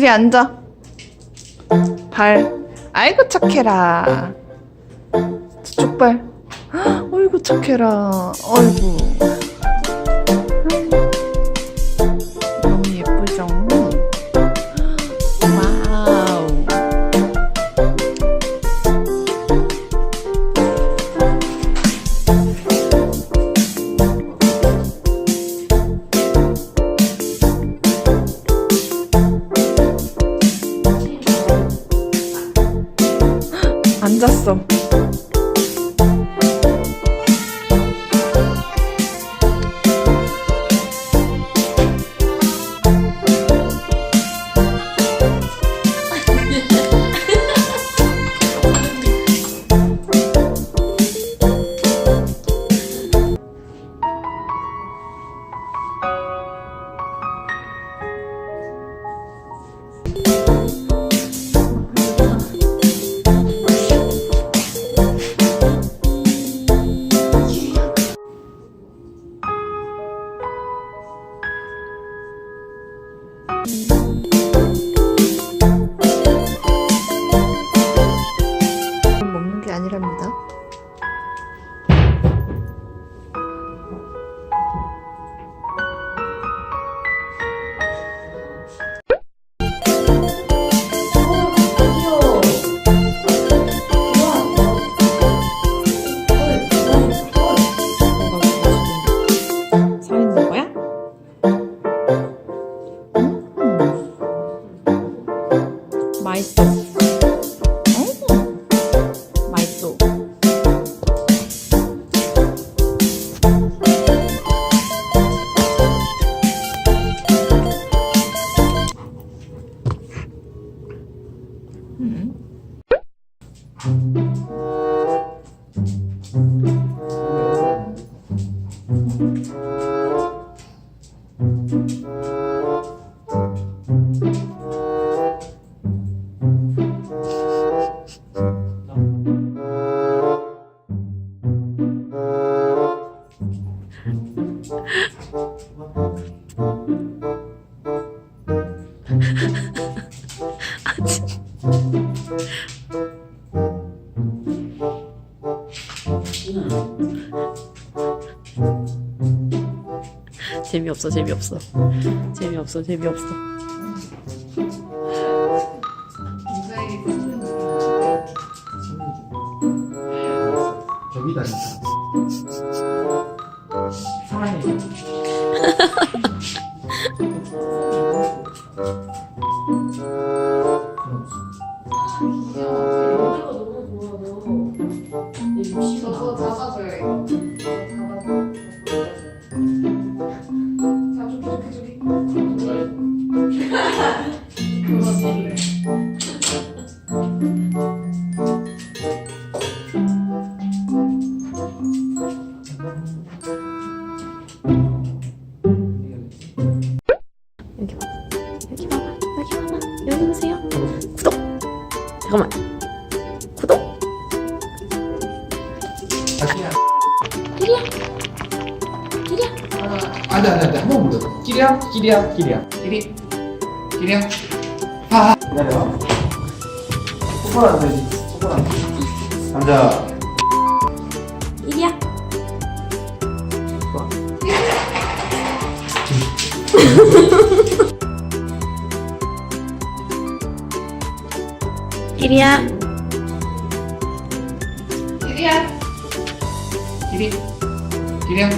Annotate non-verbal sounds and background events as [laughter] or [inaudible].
이 앉아. 발. 아이고 착해라. 저쪽 발. 헉, 어이구 착해라. 어이구. 앉았어. Bye. 맛있어. 음. [laughs] 재미없어, 재미없어. 재미없어, 재미없어. 저기다 사랑해 [laughs] 여기 봐봐. 여기 봐봐. 여기 보세요. 잠깐만. 끼리야. 끼리야. 안돼 안돼 안돼 한 번 불러 끼리야 끼리야 끼리야 끼리 끼리야 아 기다려 똑바로 앉아야지 똑바로 앉아 앉아 끼리야. 끼리야. 이리야. 끼리 끼리야